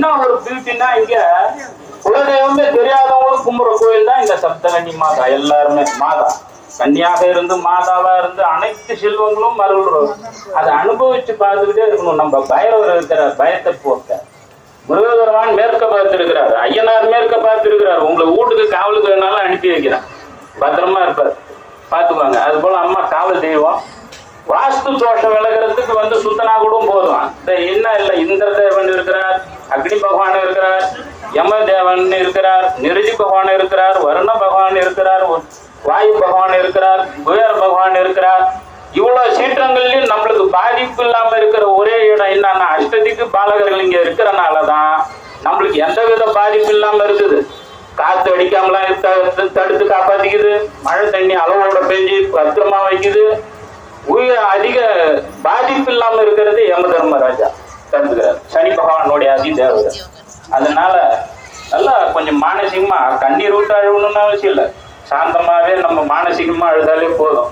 என்ன ஒரு பியூட்டினா இங்க குலதெய்வமே தெரியாதவங்களும் கும்புற கோயில் தான் இந்த சப்தகன்னி மாதா. எல்லாருமே மாதா. கன்னியாக இருந்து மாதாவா இருந்து அனைத்து செல்வங்களும் மருள்றோம் அதை அனுபவிச்சு பார்த்துக்கிட்டே இருக்கணும். நம்ம பைரவர் இருக்கிற பயத்தை போக்க. முருகபெருமான் மேற்க பார்த்திருக்கிறார். ஐயனார் மேற்க பார்த்திருக்கிறார். உங்களை வீட்டுக்கு காவலுக்கு வேணாலும் அனுப்பி வைக்கிறார் பத்திரமா இருப்பார். பார்த்துக்குவாங்க அது போல அம்மா காவல் தெய்வம். வாஸ்து தோஷம் விலகிறதுக்கு வந்து சுத்தனா கூட போதும் இந்த என்ன இல்லை இந்திர தேவன் இருக்கிறார் அக்னி பகவான் இருக்கிறார் யம தேவன் இருக்கிறார் நிருதி பகவான் இருக்கிறார் வருண பகவான் இருக்கிறார் வாயு பகவான் இருக்கிறார் குபேர பகவான் இருக்கிறார். இவ்வளவு சீற்றங்கள்லயும் நம்மளுக்கு பாதிப்பு இல்லாம இருக்கிற ஒரே இடம் என்னன்னா அஷ்டதிக்கு பாலகர்கள் இங்க இருக்கிறனாலதான் நம்மளுக்கு எந்த வித பாதிப்பு இல்லாம இருக்குது. காத்து அடிக்காமலாம் தடுத்து காப்பாத்திக்குது. மழை தண்ணி அளவோட பெஞ்சு பத்திரமா வைக்குது. உயிர் அதிக பாதிப்பு இல்லாம இருக்கிறது யம தடுத்துக்கிறார் சனி பகவானுடைய அதி தேவதை அதனால நல்லா கொஞ்சம் மானசீகமா கண்ணீர் விட்டு அழுகணும்னு அவசியம் இல்லை. சாந்தமாவே நம்ம மானசீகமா அழுதாலே போதும்.